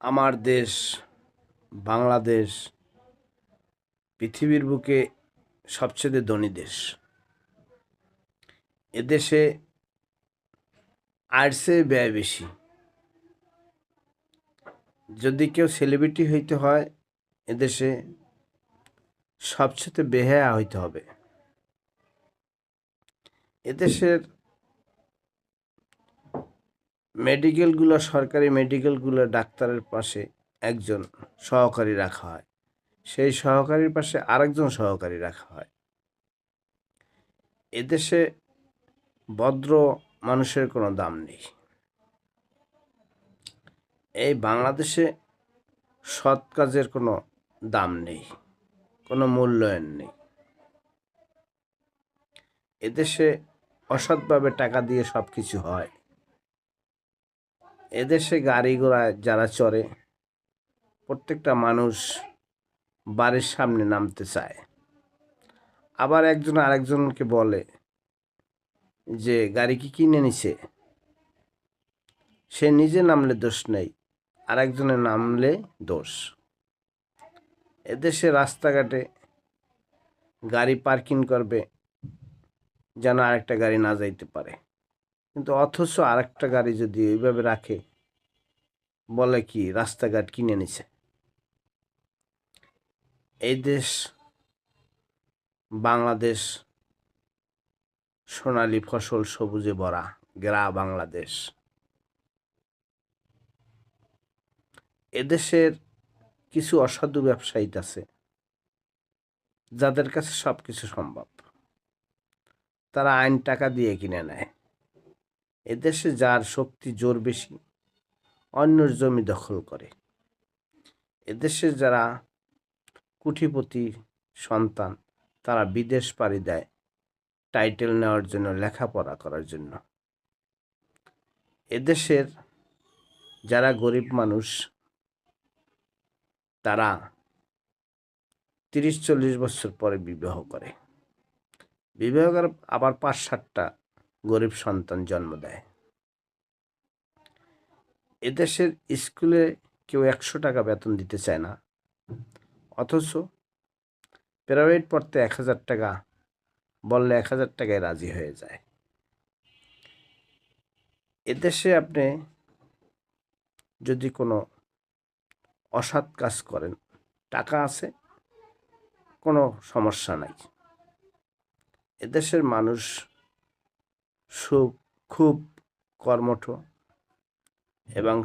আমার দেশ, বাংলাদেশ, পৃথিবীর বুকে সবচেয়ে ধনী দেশ। এদেশে আর্টসে ব্যয় বেশি। যদি কেউ সেলিব্রিটি হইতে হয় এদেশে সবচেয়ে বেহায়া হইতে হবে। এদেশের মেডিকেলগুলো সরকারি মেডিকেলগুলো ডাক্তারের পাশে একজন সহকারী রাখা হয়। সেই সহকারীর পাশে আরেকজন সহকারী রাখা হয়। এদেশে ভদ্র মানুষের কোনো দাম নেই। এই বাংলাদেশে সৎ কাজের কোনো দাম নেই, কোনো মূল্যায়ন নেই। এদেশে অসৎভাবে টাকা দিয়ে সব কিছু হয়। এদেশে গাড়ি ঘোড়া যারা চড়ে, প্রত্যেকটা মানুষ বাড়ির সামনে নামতে চায়। আবার একজন আরেকজনকে বলে যে, গাড়ি কি কিনে নিছে? সে নিজে নামলে দোষ নেই আরেকজনের নামলে দোষ। এদেশে রাস্তাঘাটে গাড়ি পার্কিং করবে যেন আরেকটা গাড়ি না যাইতে পারে। কিন্তু অথচ আরেকটা গাড়ি যদি ওইভাবে রাখে, বলে কি রাস্তাঘাট কিনে নিছে। এই দেশ, বাংলাদেশ, সোনালী ফসল সবুজে ভরা, গ্রা বাংলাদেশ। এদেশের কিছু অসাধু ব্যবসায়ী আছে, যাদের কাছে সব কিছু সম্ভব। তারা আইন টাকা দিয়ে কিনে নেয়। এদেশে যার শক্তি জোর বেশি, অন্যের জমি দখল করে। এদেশে যারা কুঠিপতি সন্তান, তারা বিদেশ পাড়ি দেয় টাইটেল নেওয়ার জন্য, লেখাপড়া করার জন্য। এদেশের যারা গরিব মানুষ, তারা তিরিশ চল্লিশ বছর পরে বিবাহ করে। বিবাহ করে আবার পাঁচ সাতটা গরিব সন্তান জন্ম দেয়। এদেশের স্কুলে কেউ একশো টাকা বেতন দিতে চায় না। অথচ প্রাইভেট পড়তে এক হাজার টাকা বললে এক হাজার টাকায় রাজি হয়ে যায়। এদেশে আপনি যদি কোনো অসৎ কাজ করেন, টাকা আছে, কোনো সমস্যা নাই। এদেশের মানুষ খুব কর্মঠ এবং